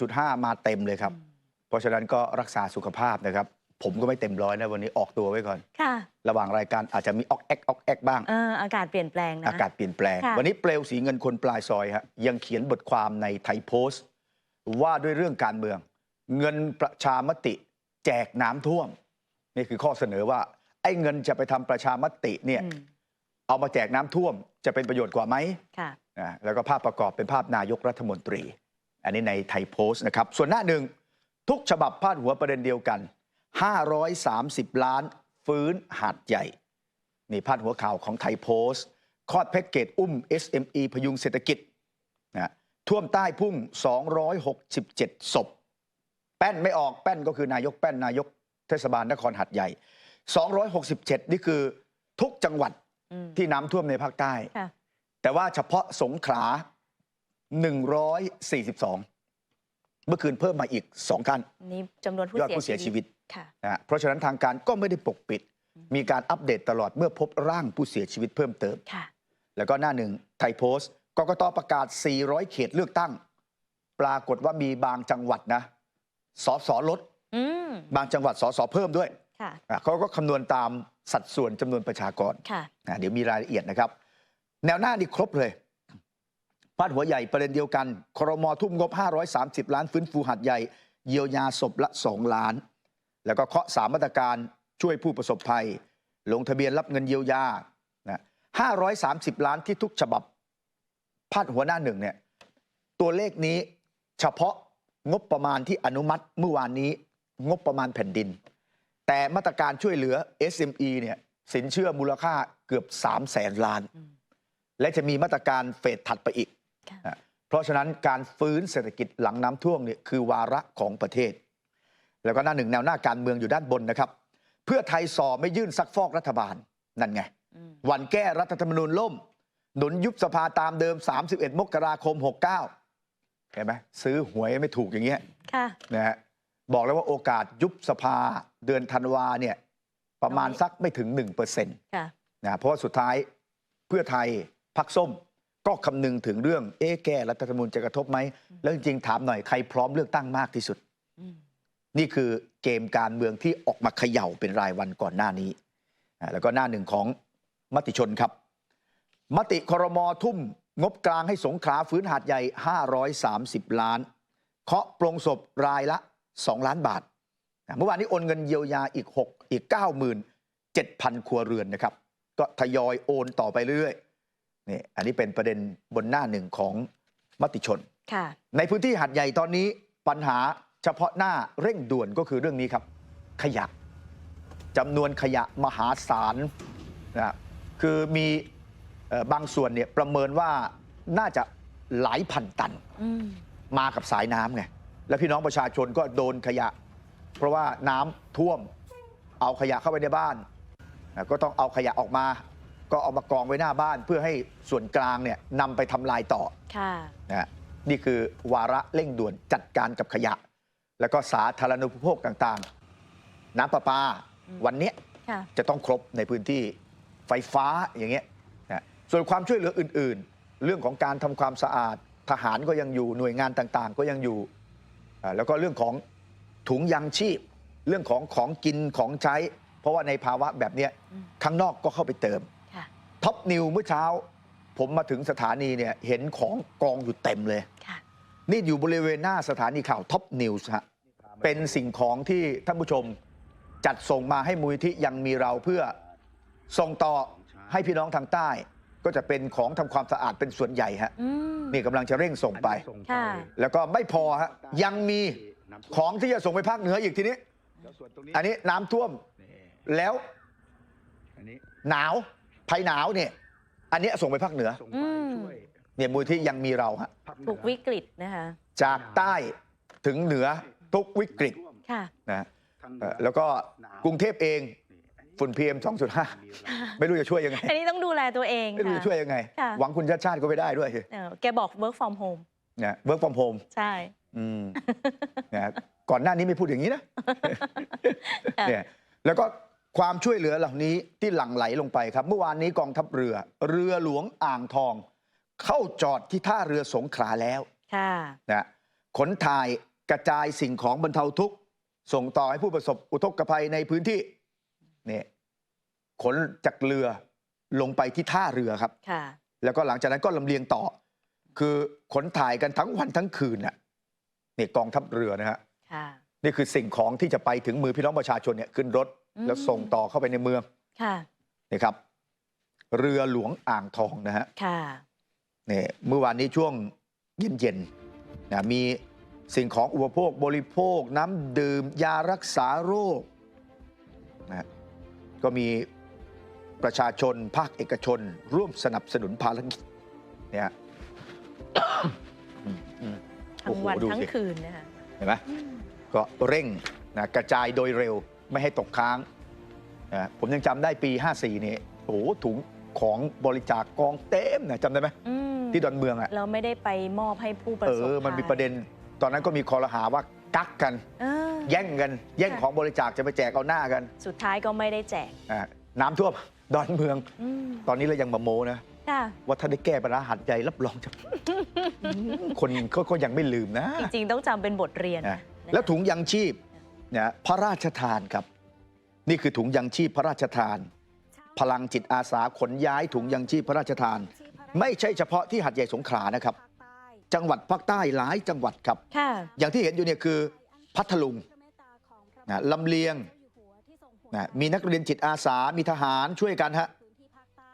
3.5มาเต็มเลยครับ เพราะฉะนั้นก็รักษาสุขภาพนะครับ ผมก็ไม่เต็มร้อยนะวันนี้ออกตัวไว้ก่อน ค่ะ ระหว่างรายการอาจจะมีออกแอกออกแอกบ้าง เอออากาศเปลี่ยนแปลงนะ อากาศเปลี่ยนแปลง ค่ะ วันนี้เปลวสีเงินคนปลายซอยฮะยังเขียนบทความในไทยโพสต์ ว่าด้วยเรื่องการเมือง เงินประชามติ แจกน้ำท่วม นี่คือข้อเสนอว่า ไอ้เงินจะไปทำประชามติเนี่ยอืมเอามาแจกน้ำท่วม จะเป็นประโยชน์กว่าไหมค่ะ นะแล้วก็ภาพประกอบเป็นภาพนายกรัฐมนตรี อันนี้ในไทยโพสต์นะครับ ส่วนหน้าหนึ่งทุกฉบับพาดหัวประเด็นเดียวกัน 530 ล้านฟื้นหาดใหญ่ นี่พาดหัวข่าวของไทยโพสต์คลอดแพ็กเกจอุ้ม SME พยุงเศรษฐกิจนะท่วมใต้พุ่ง 267 ศพ แป้นไม่ออกแป้นก็คือนายกแป้นนายกเทศบาลนครหัดใหญ่ 267 นี่คือทุกจังหวัดอืมที่น้ำท่วมในภาคใต้ค่ะแต่ว่าเฉพาะสงขลา 142 เมื่อคืนเพิ่มมาอีก 2 ขั้นนี่จำนวนผู้ยอดผู้เสียชีวิตค่ะนะฮะเพราะฉะนั้นทางการก็ไม่ได้ปกปิด มีการอัปเดตตลอดเมื่อพบร่างผู้เสียชีวิตเพิ่มเติมค่ะแล้วก็หน้าหนึ่งไทยโพสต์กกตประกาศ 400 เขตเลือกตั้ง ปรากฏว่ามีบางจังหวัดนะสสลดอืมบางจังหวัดสสเพิ่มด้วยค่ะอะเขาก็คำนวณตามสัดส่วนจำนวนประชากรค่ะนะเดี๋ยวมีรายละเอียดนะครับ แนวหน้านี่ครบเลย พาดหัวใหญ่ประเด็นเดียวกันครมทุ่มงบ 530 ล้านฟื้นฟูหัดใหญ่ เยียวยาศพละ 2 ล้าน แล้วก็เคาะสามมาตรการช่วยผู้ประสบภัย ลงทะเบียนรับเงินเยียวยานะ530 ล้านที่ทุกฉบับพาดหัวหน้าหนึ่งเนี่ยตัวเลขนี้เฉพาะงบประมาณที่อนุมัติเมื่อวานนี้งบประมาณแผ่นดิน แต่มาตรการช่วยเหลือ SME เนี่ยสินเชื่อมูลค่าเกือบ3 0 0แสนล้าน และจะมีมาตรการเฟสถัดไปอีก เพราะฉะนั้นการฟื้นเศรษฐกิจหลังน้ำท่วมเนี่ยคือวาระของประเทศ แล้วก็หน้าหนึ่งแนวหน้าการเมืองอยู่ด้านบนนะครับ เพื่อไทยสอไม่ยื่นซักฟอกรัฐบาลนั่นไงอืมวันแก้รัฐธรรมนูญล่ม หนุนยุบสภาตามเดิม 31 มกราคม 69 เห็นไหมซื้อหวยไม่ถูกอย่างเงี้ยค่ะนะฮะบอกแล้วว่าโอกาสยุบสภาเดือนธันวาเนี่ยประมาณน้อยสักไม่ถึง1%นค่ะะเพราะว่าสุดท้ายเพื่อไทยพักส้ม ก็คำนึงถึงเรื่องเอ๊ะแก้รัฐธรรมนูญจะกระทบไหม แล้วจริงๆ ถามหน่อยใครพร้อมเลือกตั้งมากที่สุด นี่คือเกมการเมืองที่ออกมาเขย่าเป็นรายวันก่อนหน้านี้ แล้วก็หน้าหนึ่งของมติชนครับ มติครมทุ่ม งบกลางให้สงขลาฟื้นหาดใหญ่ 530 ล้าน เคาะปรงศพรายละ 2 ล้านบาท เมื่อวานนี้โอนเงินเยียวยาอีก 6 อีก 97,000 ครัวเรือนนะครับ ก็ทยอยโอนต่อไปเรื่อยๆ นี่อันนี้เป็นประเด็นบนหน้าหนึ่งของมติชนค่ะในพื้นที่หัดใหญ่ตอนนี้ปัญหาเฉพาะหน้าเร่งด่วนก็คือเรื่องนี้ครับ ขยะจำนวนขยะมหาศาลนะคือมีเอ่อบางส่วนเนี่ยประเมินว่าน่าจะหลายพันตันอืมมากับสายน้ำไงแล้วพี่น้องประชาชนก็โดนขยะ เพราะว่าน้ำท่วมเอาขยะเข้าไปในบ้านนะก็ต้องเอาขยะออกมา ก็เอามากองไว้หน้าบ้านเพื่อให้ส่วนกลางเนี่ยนำไปทำลายต่อค่ะ นะฮะนี่คือวาระเร่งด่วนจัดการกับขยะ แล้วก็สาธารณูปโภคต่างๆ น้ำประปาอืม วันเนี้ย ค่ะ จะต้องครบในพื้นที่ไฟฟ้าอย่างเงี้ยนะส่วนความช่วยเหลืออื่นๆ เรื่องของการทำความสะอาดทหารก็ยังอยู่หน่วยงานต่างๆ ก็ยังอยู่อ่าแล้วก็เรื่องของถุงยังชีพ เรื่องของของกินของใช้ เพราะว่าในภาวะแบบเนี้ยอืม ข้างนอกก็เข้าไปเติมค่ะ ท็อปนิวเมื่อเช้า ผมมาถึงสถานีเนี่ยเห็นของกองอยู่เต็มเลย ค่ะนี่อยู่บริเวณหน้าสถานีข่าวท็อปนิวส์ฮะเป็นสิ่งของที่ท่านผู้ชมจัดส่งมาให้มูลที่ยังมีเราเพื่อส่งต่อให้พี่น้องทางใต้ ก็จะเป็นของทำความสะอาดเป็นส่วนใหญ่ฮะอืม นี่กำลังจะเร่งส่งไป ค่ะ แล้วก็ไม่พอฮะยังมีของที่จะส่งไปภาคเหนืออีกทีนี้ อันนี้น้ำท่วมแล้วอันนี้หนาว ภัยหนาวเนี่ย อันนี้ส่งไปภาคเหนือส่งอืไปมช่วยเนี่ยมูลที่ยังมีเราฮะภาคเหนือถูกวิกฤตนะคะ จากใต้ถึงเหนือทุกวิกฤตค่ะ นะทางเหนืเอ่ออแล้วก็กรุงเทพเองฝุ่น PM 2.5ไม่รู้จะช่วยยังไง อันนี้ต้องดูแลตัวเองไม่รู้ค่ะจะช่วยยังไง ค่ะ หวังคุณชาติชาติก็ไม่ได้ด้วยเออแกบอก work from home นะเวิร์กฟอร์มโฮมใช่ นะก่อนหน้านี้ไม่พูดอย่างนี้นะค่ะเนี่ยแล้วก็ ความช่วยเหลือเหล่านี้ที่หลั่งไหลลงไปครับ เมื่อวานนี้กองทัพเรือ เรือหลวงอ่างทอง เข้าจอดที่ท่าเรือสงขลาแล้วค่ะนะขนถ่ายกระจายสิ่งของบรรเทาทุกข์ ส่งต่อให้ผู้ประสบอุทกภัยในพื้นที่เนี่ยขนจากเรือลงไปที่ท่าเรือครับค่ะแล้วก็หลังจากนั้นก็ลำเลียงต่อ คือขนถ่ายกันทั้งวันทั้งคืนน่ะนี่กองทัพเรือนะฮะค่ะ นี่คือสิ่งของที่จะไปถึงมือพี่น้องประชาชนเนี่ยขึ้นรถอืมแล้วส่งต่อเข้าไปในเมืองค่ะนี่ครับ เรือหลวงอ่างทองนะฮะค่ะนี่เมื่อวานนี้ช่วงเย็นๆนะมีสิ่งของอุปโภคบริโภค น้ำดื่ม ยารักษาโรคนะก็มีประชาชนภาคเอกชน ร่วมสนับสนุนภารกิจเนี่ยอืมอืมโอ้ทั้งโหวันดูทั้งสิคืนนะคะเห็นไหมอืม ก็เร่งนะกระจายโดยเร็วไม่ให้ตกค้างนะผมยังจำได้ปี 54 นี่โอ้โหถุงของบริจาคกองเต็มนะจำได้ไหมอืมที่ดอนเมืองอะเราไม่ได้ไปมอบให้ผู้ประเอสบอมันมีประเด็น ตอนนั้นก็มีคอรหาว่ากักกันเออแย่งกัน แย่งค่ะของบริจาคจะไปแจกเอาหน้ากัน สุดท้ายก็ไม่ได้แจกอ่าน้ำท่วมดอนเมืองอืมตอนนี้เรายังมาโมนะค่ะว่าถ้าได้แก้ปัญหาหัดใหญ่รับรองจะคนเขาก็ยังไม่ลืมนะ จริงๆ ต้องจำเป็นบทเรียนนะนะคะ แล้วถุงยังชีพนะพระราชทานครับ นี่คือถุงยังชีพพระราชทาน พลังจิตอาสาขนย้ายถุงยังชีพพระราชทาน ไม่ใช่เฉพาะที่หัดใหญ่สงขลานะครับ จังหวัดภาคใต้หลายจังหวัดครับค่ะอย่างที่เห็นอยู่เนี่ยคือพัทลุงนะลำเลียงนะมีนักเรียนจิตอาสา มีทหารช่วยกันฮะ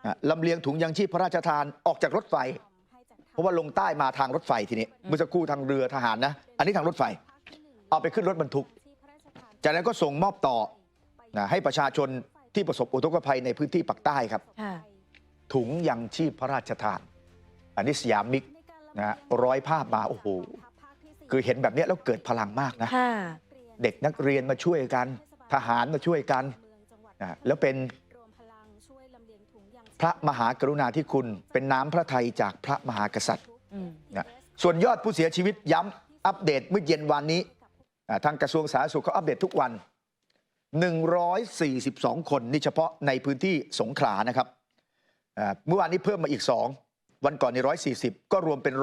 นะลำเลียงถุงยังชีพพระราชทานออกจากรถไฟ เพราะว่าลงใต้มาทางรถไฟทีนี้ เมื่อสักครู่ทางเรือทหารนะ อันนี้ทางรถไฟ เอาไปขึ้นรถบรรทุก จากนั้นก็ส่งมอบต่อนะให้ประชาชนที่ประสบอุทกภัยในพื้นที่ปากใต้ครับค่ะถุงยังชีพพระราชทาน อันนี้สยามมิกนะฮะร้อยภาพมาโอ้โหคือเห็นแบบเนี้ยแล้วเกิดพลังมากนะค่ะเด็กนักเรียนมาช่วยกัน ทหารมาช่วยกันนะแล้วเป็นพระมหากรุณาธิคุณ เป็นน้ำพระทัยจากพระมหากษัตริย์อืมนะส่วนยอดผู้เสียชีวิตย้ำอัปเดตเมื่อเย็นวันนี้อ่า ทางกระทรวงสาธารณสุขเขาอัปเดตทุกวัน 142 คนนี่เฉพาะในพื้นที่สงขลานะครับเมื่อวานนี้เพิ่มมาอีก 2 วันก่อนใน 140 ก็รวมเป็น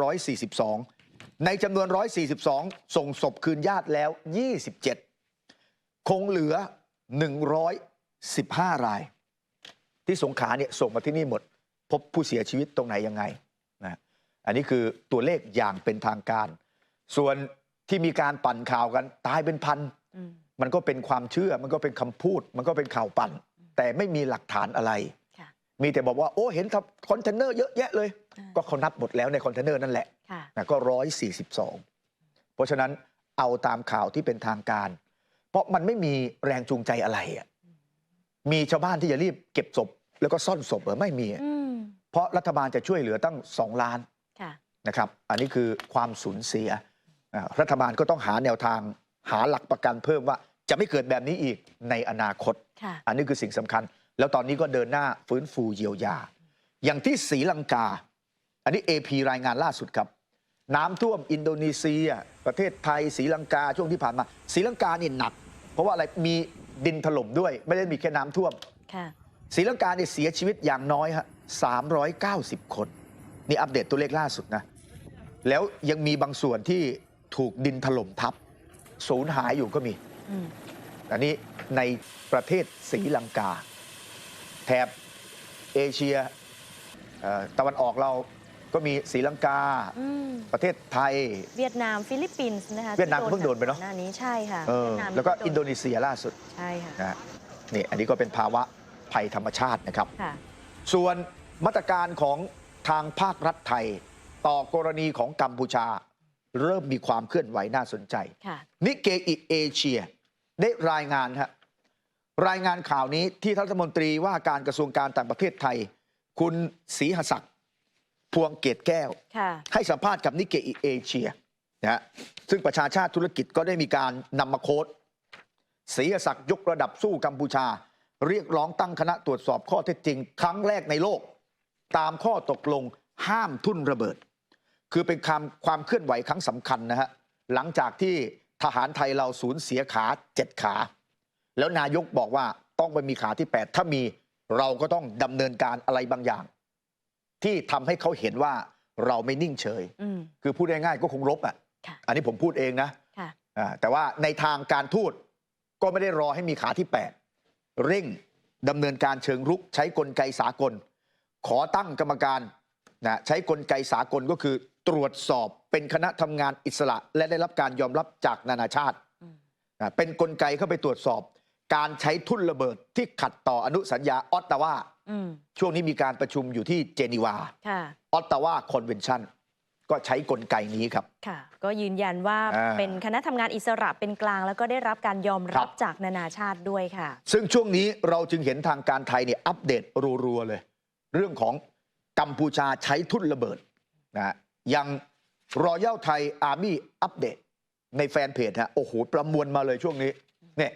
142 ในจำนวน 142 ส่งศพคืนญาติแล้ว 27 คงเหลือ 115 ราย ที่สงขลาเนี่ยส่งมาที่นี่หมด พบผู้เสียชีวิตตรงไหนยังไงนะอันนี้คือตัวเลขอย่างเป็นทางการ ส่วน ที่มีการปั่นข่าวกันตายเป็นพันอืมมันก็เป็นความเชื่อ มันก็เป็นคำพูด มันก็เป็นข่าวปั่น แต่ไม่มีหลักฐานอะไรค่ะมีแต่บอกว่า โอ้ เห็นครับคอนเทนเนอร์เยอะแยะเลยอ่าก็เขานับหมดแล้วในคอนเทนเนอร์นั่นแหละค่ะนะก็ร้อยสี่สิบสองเพราะฉะนั้นเอาตามข่าวที่เป็นทางการ เพราะมันไม่มีแรงจูงใจอะไรอะมีชาวบ้านที่จะรีบเก็บศพ แล้วก็ซ่อนศพเหรือไม่มีอืมเพราะรัฐบาลจะช่วยเหลือตั้งสองล้านค่ะนะครับ อันนี้คือความสูญเสียอ่า รัฐบาลก็ต้องหาแนวทางหาหลักประกันเพิ่มว่าจะไม่เกิดแบบนี้อีกในอนาคตค่ะอันนี้คือสิ่งสำคัญ แล้วตอนนี้ก็เดินหน้าฟื้นฟูเยียวยา อย่างที่ศรีลังกา อันนี้ AP รายงานล่าสุดครับ น้ำท่วมอินโดนีเซีย ประเทศไทยศรีลังกาช่วงที่ผ่านมาศรีลังกานี่หนัก เพราะว่าอะไรมีดินถล่มด้วย ไม่ได้มีแค่น้ำท่วมค่ะศรีลังกาเนี่ยเสียชีวิตอย่างน้อยฮะ390 คน นี่อัปเดตตัวเลขล่าสุดนะแล้วยังมีบางส่วนที่ ถูกดินถล่มทับสูญหายอยู่ก็มีอืมอันนี้ในประเทศศรีลังกา แถบเอเชียเอ่อตะวันออกเราก็มีศรีลังกาอืมประเทศไทย เวียดนามฟิลิปปินส์นะคะเวียดนามที่เพิ่งโดนไปเนอะหน้านี้ใช่ค่ะเออเวียดนามแล้วก็โอินโดนีเซียล่าสุดใช่ค่ะนะฮะนี่อันนี้ก็เป็นภาวะภัยธรรมชาตินะครับค่ะส่วนมาตรการของทางภาครัฐไทย ต่อกรณีของกัมพูชา เริ่มมีความเคลื่อนไหวน่าสนใจค่ะนิเกอิเอเชีย ได้รายงานฮะรายงานข่าวนี้ที่ท่านรัฐมนตรีว่าการกระทรวงการต่างประเทศไทย คุณศรีหศักดิ์พวงเกตแก้วค่ะให้สัมภาษณ์กับนิเกอิเอเชียนะฮะซึ่งประชาชาติธุรกิจก็ได้มีการนำมาโค้ดศรีหศักดิ์ยกระดับสู้กัมพูชา เรียกร้องตั้งคณะตรวจสอบข้อเท็จจริง ครั้งแรกในโลก ตามข้อตกลงห้ามทุ่นระเบิด คือเป็นความความเคลื่อนไหวครั้งสำคัญนะฮะหลังจากที่ทหารไทยเราสูญเสียขาเจ็ดขา แล้วนายกบอกว่าต้องไปมีขาที่ 8 ถ้ามีเราก็ต้องดำเนินการอะไรบางอย่าง ที่ทำให้เขาเห็นว่าเราไม่นิ่งเฉยอืมคือพูดง่ายๆก็คงรบอะค่ะอันนี้ผมพูดเองนะค่ะอ่าแต่ว่าในทางการทูตก็ไม่ได้รอให้มีขาที่ 8 เร่งดำเนินการเชิงรุกใช้กลไกสากล ขอตั้งกรรมการนะใช้กลไกสากลก็คือ ตรวจสอบเป็นคณะทำงานอิสระ และได้รับการยอมรับจากนานาชาติอืมนะเป็นกลไกเข้าไปตรวจสอบ การใช้ทุ่นระเบิดที่ขัดต่ออนุสัญญาออตตาวาอืมช่วงนี้มีการประชุมอยู่ที่เจนีวาค่ะออตตาวาคอนเวนชั่นก็ใช้กลไกนี้ครับ ค่ะ ก็ยืนยันว่าอ่าเป็นคณะทำงานอิสระเป็นกลาง แล้วก็ได้รับการยอมครัรับบจากนานาชาติด้วยค่ะ ซึ่งช่วงนี้เราจึงเห็นทางการไทยเนี่ยอัปเดตรัวๆเลย เรื่องของกัมพูชาใช้ทุ่นระเบิดนะ ยังรอยัลไทยอาร์มี่อัปเดตในแฟนเพจฮะโอ้โห ประมวลมาเลยช่วงนี้เนี่ย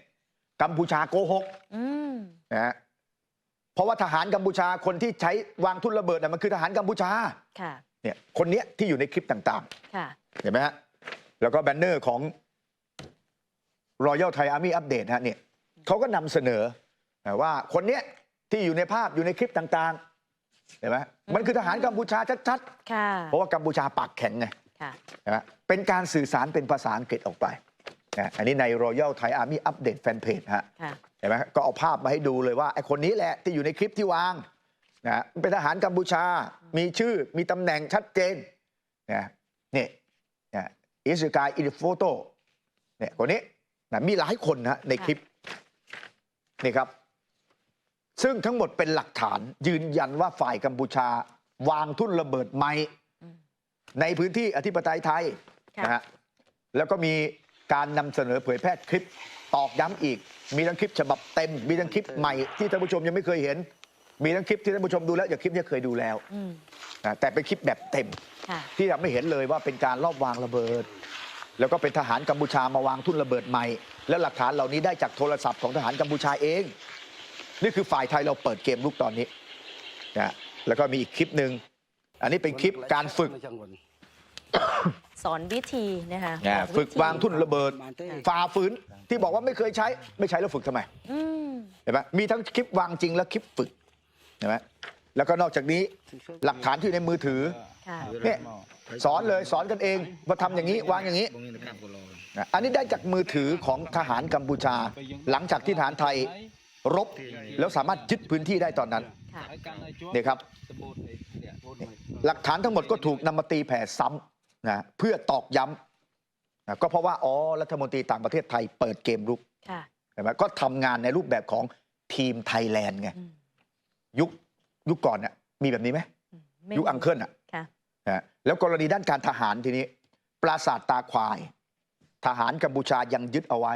กัมพูชาโกหกอืมนะฮะเพราะว่าทหารกัมพูชาคนที่ใช้วางทุ่นระเบิดน่ะมันคือทหารกัมพูชาค่ะเนี่ยคนเนี้ยที่อยู่ในคลิปต่างค่ะๆเห็นไหมฮะแล้วก็แบนเนอร์ของ Royal Thai Army Update ฮะเนี่ยเขาก็นำเสนอนะว่าคนเนี้ยที่อยู่ในภาพอยู่ในคลิปต่างๆ เห็นไหมมันคือทหารกัมพูชาชัดค่ะๆเพราะว่ากัมพูชาปากแข็งไงค่ะนะเป็นการสื่อสารเป็นภาษาอังกฤษออกไปนะอันนี้ใน Royal Thai Army Update Fanpage ฮะค่ะเห็นไหมก็เอาภาพมาให้ดูเลยว่าไอ้คนนี้แหละที่อยู่ในคลิปที่วางนะเป็นทหารกัมพูชา มีชื่อมีตำแหน่งชัดเจนนะนี่นะอิสกายอินโฟโต้เนี่ยคนนี้นะมีหลายคนนะในคลิปนี่ครับ ซึ่งทั้งหมดเป็นหลักฐานยืนยันว่าฝ่ายกัมพูชา วางทุ่นระเบิดไม้อืมในพื้นที่อธิปไตยไทยค่ะนะฮะแล้วก็มีการนำเสนอเผยแพร่คลิปตอกย้ำอีก มีทั้งคลิปฉบับเต็ม มีทั้งคลิปใหม่ที่ท่านผู้ชมยังไม่เคยเห็น มีทั้งคลิปที่ท่านผู้ชมดูแล้วอย่างคลิปนี้เคยดูแล้วอืมนะแต่เป็นคลิปแบบเต็มค่ะที่ทำให้เห็นเลยว่าเป็นการลอบวางระเบิด แล้วก็เป็นทหารกัมพูชามาวางทุ่นระเบิดใหม่ และหลักฐานเหล่านี้ได้จากโทรศัพท์ของทหารกัมพูชาเอง นี่คือฝ่ายไทยเราเปิดเกมลุกตอนนี้นะแล้วก็มีอีกคลิปหนึ่งอันนี้เป็นคลิปการฝึก สอนวิธีนะคะนะบอกฝึกธีวางทุ่นระเบิดฝ่าฝืนที่บอกว่าไม่เคยใช้ไม่ใช้แล้วฝึกทำไมอืมเห็นไหมมีทั้งคลิปวางจริงและคลิปฝึกเห็นไหมแล้วก็นอกจากนี้หลักฐานที่อยู่ในมือถือ ค่ะ เนี่ยสอนเลยสอนกันเองว่าทำอย่างนี้วางอย่างนี้นะอันนี้ได้จากมือถือของทหารกัมพูชา หลังจากที่ทหารไทย รบ แล้วสามารถยึดพื้นที่ได้ตอนนั้นค่ะเนี่ยครับ หลักฐานทั้งหมดก็ถูกนำมาตีแผ่ซ้ำนะเพื่อตอกย้ำนะก็เพราะว่าอ๋อรัฐมนตรีต่างประเทศไทยเปิดเกมรุกค่ะเห็นไหมก็ทำงานในรูปแบบของทีมไทยแลนด์ไงอืมยุคยุคก่อนเนี่ยมีแบบนี้ไหมอืมไม่ยุคอังเคิลอะค่ะนะแล้วกรณีด้านการทหารทีนี้ปราสาทตาควาย ทหารกัมพูชายังยึดเอาไว้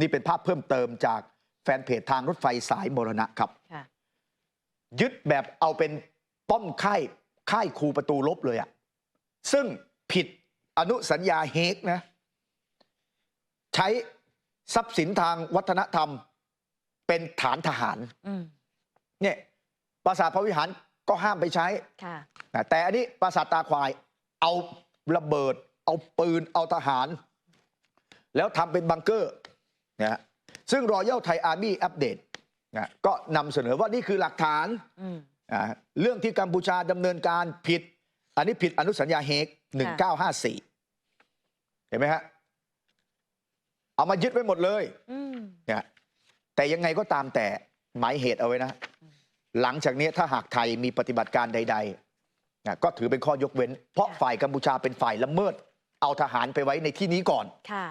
นี่เป็นภาพเพิ่มเติมจาก แฟนเพจทางรถไฟสายมรณะครับค่ะยึดแบบเอาเป็นป้อมค่ายค่ายคูประตูลบเลยอะซึ่งผิดอนุสัญญาเฮกนะ ใช้ทรัพย์สินทางวัฒนธรรม เป็นฐานทหารอืมเนี่ยปราสาทพระวิหารก็ห้ามไปใช้ค่ะนะแต่อันนี้ปราสาทตาควาย เอาระเบิด เอาปืนเอาทหาร แล้วทำเป็นบังเกอร์นะฮะ ซึ่งรอยัลไทยอาร์มี่อัปเดตนะก็นำเสนอว่านี่คือหลักฐานอืมอ่าเรื่องที่กัมพูชาดำเนินการผิด อันนี้ผิดอนุสัญญาเฮก 1954 เห็นไหมฮะ เอามายึดไว้หมดเลยอืมเนี่ยแต่ยังไงก็ตามแต่หมายเหตุเอาไว้นะ หลังจากนี้ถ้าหากไทยมีปฏิบัติการใดๆนะก็ถือเป็นข้อยกเว้น เพราะฝ่ายกัมพูชาเป็นฝ่ายละเมิด เอาทหารไปไว้ในที่นี้ก่อนค่ะ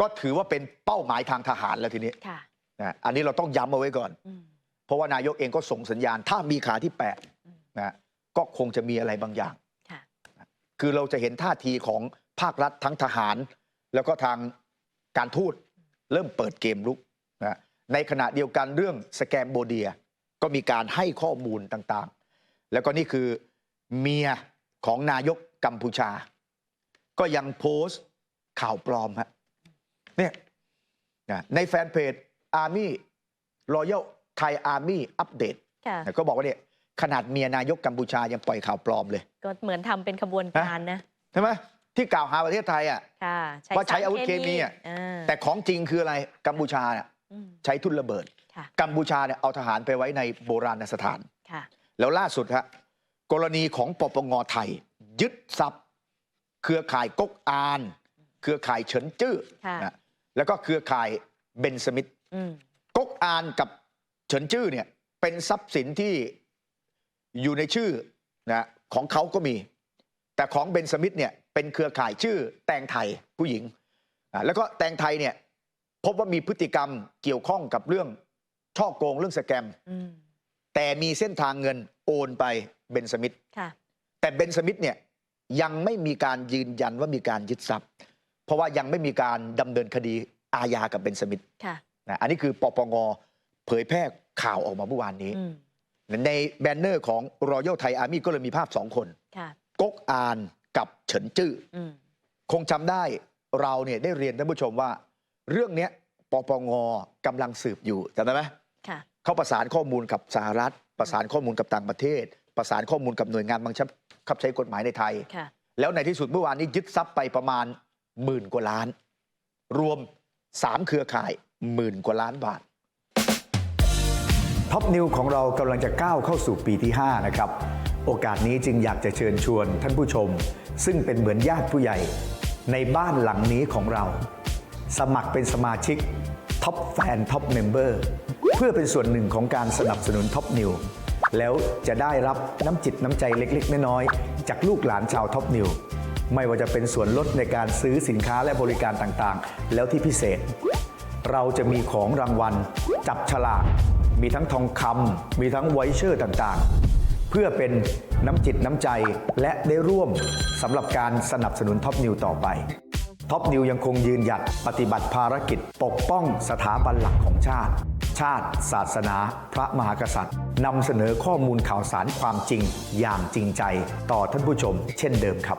ก็ถือว่าเป็นเป้าหมายทางทหารแล้วทีนี้ค่ะนะอันนี้เราต้องย้ำเอาไว้ก่อนอืมเพราะว่านายกเองก็ส่งสัญญาณ ถ้ามีขาที่แปดอืมนะก็คงจะมีอะไรบางอย่างค่ะคือเราจะเห็นท่าทีของภาครัฐทั้งทหาร แล้วก็ทางการทูตเริ่มเปิดเกมลุกนะในขณะเดียวกันเรื่องสแกมโบเดีย ก็มีการให้ข้อมูลต่างๆ แล้วก็นี่คือเมียของนายกกัมพูชา ก็ยังโพสต์ข่าวปลอมฮะ เนี่ยนะในแฟนเพจ Army Royal Thai Army Update ค่ะนะก็บอกว่าเนี่ยขนาดเมียนายกกัมพูชายังปล่อยข่าวปลอมเลย ก็เหมือนทำเป็นขบวนการนะใช่ไหมที่กล่าวหาประเทศไทยอะค่ะว่าใช้สรอาวุธเคมีอะอ่าแต่ของจริงคืออะไรกัมพูชาเนี่ยอืมใช้ทุนระเบิดค่ะกัมพูชาเนี่ยเอาทหารไปไว้ในโบราณสถานค่ะแล้วล่าสุดฮะกรณีของปปงไทย ยึดทรัพย์ เครือข่ายก๊กอาน เครือข่ายเฉินจื้อค่ะนะ แล้วก็เครือข่ายเบนสมิธอืมก๊กอานกับเฉินจื้อเนี่ยเป็นทรัพย์สินที่อยู่ในชื่อนะของเขาก็มี แต่ของเบนสมิธเนี่ยเป็นเครือข่ายชื่อแตงไทยผู้หญิงอะแล้วก็แตงไทยเนี่ยพบว่ามีพฤติกรรมเกี่ยวข้องกับเรื่องช่อโกงเรื่องสแกมอืมแต่มีเส้นทางเงินโอนไปเบนสมิธค่ะแต่เบนสมิธเนี่ยยังไม่มีการยืนยันว่ามีการยึดทรัพย์ เพราะว่ายังไม่มีการดำเนินคดีอาญากับเบนสมิธค่ะนะอันนี้คือปปงเผยแพร่ข่าวออกมาเมื่อวานนี้ อืมในแบนเนอร์ของ Royal Thai Army ก็เลยมีภาพสองคน ค่ะก๊กอานกับเฉินจื้อ อืมคงจำได้เราเนี่ยได้เรียนท่านผู้ชมว่า เรื่องเนี้ยปปงกำลังสืบอยู่จำได้ไหมค่ะ เขาประสานข้อมูลกับสหรัฐ ประสานข้อมูลกับต่างประเทศ ประสานข้อมูลกับหน่วยงานบังคับใช้กฎหมายในไทย ค่ะ แล้วในที่สุดเมื่อวานนี้ยึดทรัพย์ไปประมาณ หมื่นกว่าล้าน รวม 3 เครือข่ายหมื่นกว่าล้านบาทท็อปนิวของเรากำลังจะก้าวเข้าสู่ปีที่ 5 นะครับ โอกาสนี้จึงอยากจะเชิญชวนท่านผู้ชม ซึ่งเป็นเหมือนญาติผู้ใหญ่ ในบ้านหลังนี้ของเรา สมัครเป็นสมาชิกท็อปแฟนท็อปเมมเบอร์เพื่อเป็นส่วนหนึ่งของการสนับสนุนท็อปนิวแล้วจะได้รับน้ำจิตน้ำใจเล็ก ๆ น้อยๆจากลูกหลานชาวท็อปนิว ไม่ว่าจะเป็นส่วนลดในการซื้อสินค้าและบริการต่างๆ แล้วที่พิเศษ เราจะมีของรางวัล จับฉลาก มีทั้งทองคำมีทั้งไวเชอร์ต่างๆ เพื่อเป็นน้ำจิตน้ำใจและได้ร่วมสำหรับการสนับสนุนท็อปนิวต่อไปท็อปนิวยังคงยืนหยัดปฏิบัติภารกิจ ปกป้องสถาบันหลักของชาติ ชาติ ศาสนา พระมหากษัตริย์นำเสนอข้อมูลข่าวสารความจริงอย่างจริงใจ ต่อท่านผู้ชม เช่นเดิมครับ